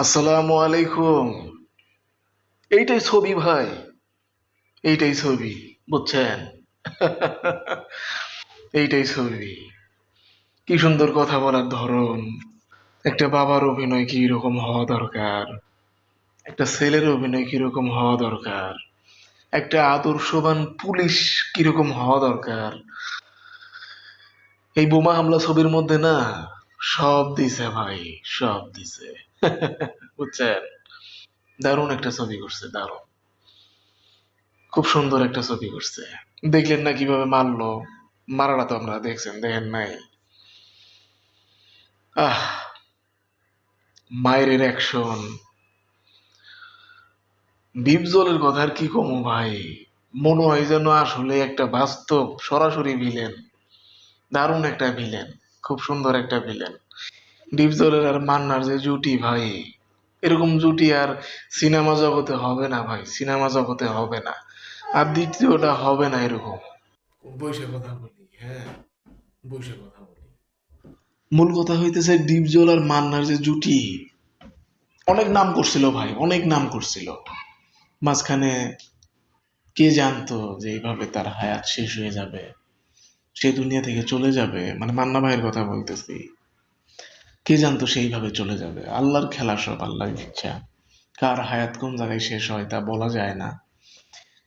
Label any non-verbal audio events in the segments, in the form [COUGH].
আসসালামু আলাইকুম। এইটাই ছবি ভাই। এইটাই ছবি, বুঝছেন? এইটাই ছবি। কি সুন্দর কথা বলার ধরন। একটা বাবার অভিনয় কি রকম হওয়া দরকার? একটা ছেলের অভিনয় কীরকম হওয়া দরকার? একটা আদর্শবান পুলিশ কীরকম হওয়া দরকার? এই বোমা হামলা ছবির মধ্যে না, সব দিছে ভাই, সব দিছে। বুঝছেন দারুণ একটা ছবি করছে, দারুণ। খুব সুন্দর একটা ছবি করছে। দেখলেন না কীভাবে মারলো? মারাটা তো আমরা দেখছেন, দেখেন নাই। আহ, মায়ের অ্যাকশন ডিপজলের কথা আর কি কমু ভাই? মনে হয় যেন আসলে একটা বাস্তব, সরাসরি ভিলেন দারুণ একটা ভিলেন খুব সুন্দর একটা ভিলেন ডিপজলের আর মান্নার যে জুটি ভাই এরকম জুটি আর সিনেমা জগতে হবে না ভাই সিনেমা জগতে হবে না। আর দ্বিতীয়টা হবে না এরকম। বসে কথা বলি হ্যাঁ বসে কথা বলি। মূল কথা হইতেছে ডিপজল আর মান্নার যে জুটি অনেক নাম করছিল ভাই অনেক নাম করছিল। মাঝখানে কে জানতো যে এইভাবে তার হায়াত শেষ হয়ে যাবে সে দুনিয়া থেকে চলে যাবে মানে মান্না ভাইয়ের কথা বলতেছি। কে জানতো সেইভাবে চলে যাবে? আল্লাহর খেলা সব, আল্লাহর ইচ্ছা। কার হায়াত কোন জায়গায় শেষ হয় তা বলা যায় না।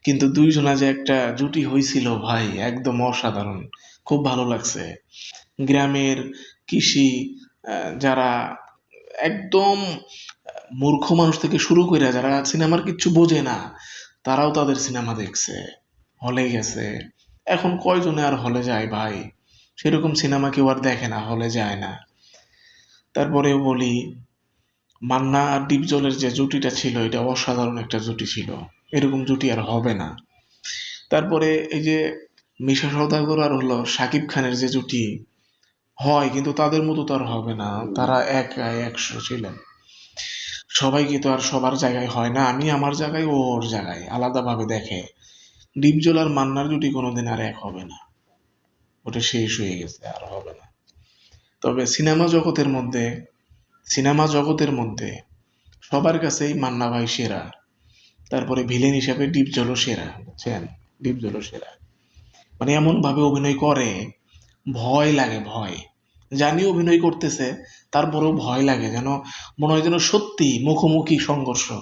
কিন্তু দুইজনা যে একটা জুটি হয়েছিল ভাই, একদম অসাধারণ। খুব ভালো লাগছে। গ্রামের কৃষি যারা একদম মূর্খ মানুষ থেকে শুরু করে যারা সিনেমার কিচ্ছু বোঝে না, তারাও তাদের সিনেমা দেখছে। হলে গেছে। এখন কয়জনে আর হলে যায় ভাই? সেরকম সিনেমা কেউ আর দেখে না, হলে যায় না। তারপরেও বলি মান্না আর ডিপজলের যে জুটিটা ছিল, এটা অসাধারণ একটা জুটি ছিল। এরকম জুটি আর হবে না। তারপরে এই যে মিশা সৌদাগর আর হলো শাকিব খানের যে জুটি, হয়, কিন্তু তাদের মতো তো আর হবে না। তারা এক একশো ছিলেন। সবাইকে তো আর সবার জায়গায় হয় না। আমি আমার জায়গায়, ও ওর জায়গায়। আলাদাভাবে দেখে। ডিপজল আর মান্নার জুটি কোনোদিন আর এক হবে না। ওটা শেষ হয়ে গেছে, আর হবে না। তবে সিনেমা জগতের মধ্যে, সিনেমা জগতের মধ্যে সবার কাছেই মান্না ভাই সেরা। তারপরে ভিলেন হিসাবে ডিপজলও সেরা, বুঝছেন? ডিপজলও সেরা। মানে এমনভাবে অভিনয় করে, ভয় লাগে, ভয়। জানি অভিনয় করতেছে, তারপরেও ভয় লাগে, যেন মনে হয় যেন সত্যি মুখোমুখি সংঘর্ষ।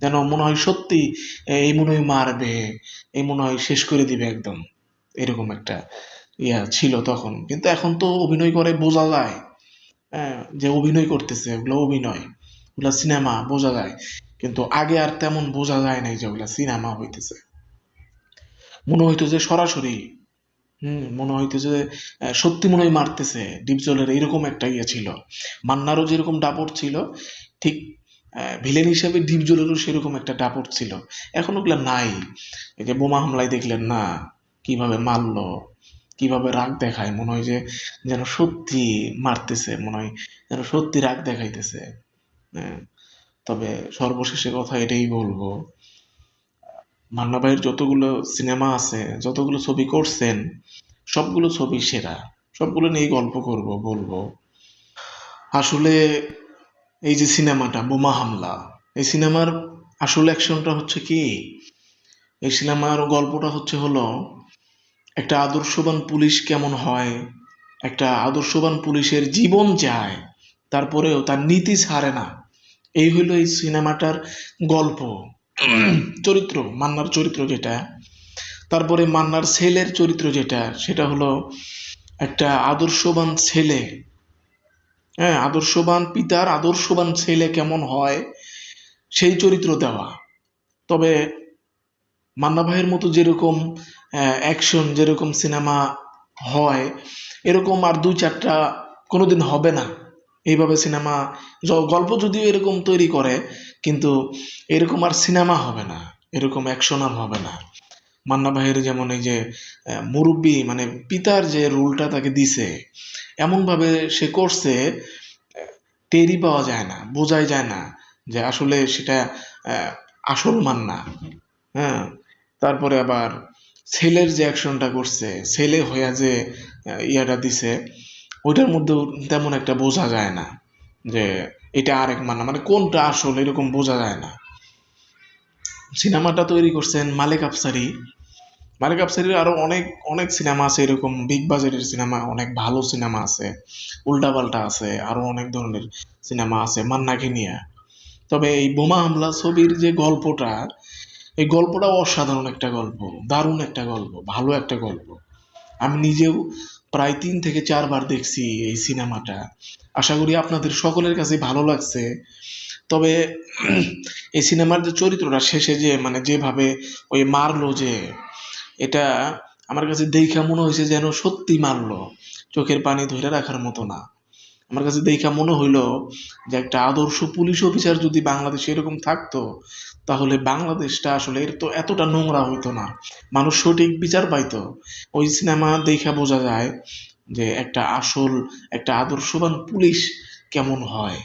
যেন মনে হয় সত্যি এই মনে হয় মারবে, এই মনে হয় শেষ করে দিবে একদম। এরকম একটা ইয়া ছিল তখন। কিন্তু এখন তো অভিনয় করে বোঝা যায়। হ্যাঁ, যে অভিনয় করতেছে ওগুলো অভিনয় ওগুলা সিনেমা বোঝা যায়। কিন্তু আগে আর তেমন বোঝা যায় নাই যে ওগুলা সিনেমা হইতেছে। মনে হইতো যে সরাসরি হুম মনে হইতো যে সত্যি মনে হয় মারতেছে। ডিপজলের এরকম একটা ইয়ে ছিল। মান্নারও যেরকম ডাপট ছিল ঠিক ভিলেন হিসেবে ডিপজলেরও সেরকম একটা ডাপট ছিল। এখন ওগুলা নাই। এই যে বোমা হামলায় দেখলেন না কীভাবে মারলো। কীভাবে রাগ দেখায়, মনে হয় যে যেন সত্যি মারতেছে, মনে হয় যেন সত্যি রাগ দেখাইতেছে। হ্যাঁ তবে সর্বশেষে কথা এটাই বলব, মান্না ভাইয়ের যতগুলো সিনেমা আছে, যতগুলো ছবি করছেন, সবগুলো ছবি সেরা, সবগুলো নিয়ে গল্প করব, বলব। আসলে এই যে সিনেমাটা, বোমা হামলা, এই সিনেমার আসল অ্যাকশনটা হচ্ছে কি? এই সিনেমার গল্পটা হচ্ছে হলো একটা আদর্শবান পুলিশ কেমন হয়? একটা আদর্শবান পুলিশের জীবন যায়, তারপরেও তার নীতি ছাড়ে না। এই হইল এই সিনেমাটার গল্প। চরিত্র, মান্নার চরিত্র যেটা, তারপরে মান্নার ছেলের চরিত্র যেটা, সেটা হলো একটা আদর্শবান ছেলে। হ্যাঁ আদর্শবান পিতার আদর্শবান ছেলে কেমন হয়, সেই চরিত্র দেওয়া। তবে মান্না ভাইয়ের মতো যেরকম অ্যাকশন যেরকম সিনেমা হয়, এরকম আর দুই চারটা কোনোদিন হবে না। এইভাবে সিনেমা গল্প যদিও এরকম তৈরি করে, কিন্তু এরকম আর সিনেমা হবে না, এরকম অ্যাকশন আর হবে না। মান্না ভাইয়ের যেমন এই যে মুরব্বী মানে পিতার যে রোলটা তাকে দিছে, এমনভাবে সে করছে টেরি পাওয়া যায় না, বোঝাই যায় না যে আসলে সেটা আসল মান্না। হ্যাঁ। তারপরে আবার ছেলের যে অ্যাকশনটা করছে ছেলে হইয়া যে ইয়াটা দিছে, ওইটার মধ্যেও তেমন একটা বোঝা যায় না যে এটা আরেক মান্না। মানে কোনটা আসল এরকম বোঝা যায় না। সিনেমাটা তৈরি করছেন মালিক আফসারি। মালিক আফসারির আরও অনেক অনেক সিনেমা আছে এরকম, বিগ বাজেটের সিনেমা, অনেক ভালো সিনেমা আছে, উল্টাপাল্টা আছে, আরও অনেক ধরনের সিনেমা আছে, মান্নাকে নিয়ে। তবে এই বোমা হামলা ছবির যে গল্পটা এই গল্পটা অসাধারণ একটা গল্প, দারুণ একটা গল্প, ভালো একটা গল্প। আমি নিজেও প্রায় তিন থেকে চারবার দেখছি এই সিনেমাটা। আশা করি আপনাদের সকলের কাছে ভালো লাগছে। তবে [CLEARS THROAT] এই সিনেমার যে চরিত্রটা শেষে যে মানে যেভাবে ওই মারলো যে, এটা আমার কাছে দেখা মনে হয়েছে যেন সত্যি মারলো। চোখের পানি ধরে রাখার মতো না। আমার কাছে দেখা মনে হইল যে একটা আদর্শ পুলিশ অফিসার যদি বাংলাদেশে এরকম থাকতো, তাহলে বাংলাদেশটা আসলে এর তো এতটা নোংরা হইতো না। মানুষ সঠিক বিচার পাইতো। ওই সিনেমা দেখা বোঝা যায় যে একটা আসল, একটা আদর্শবান পুলিশ কেমন হয়।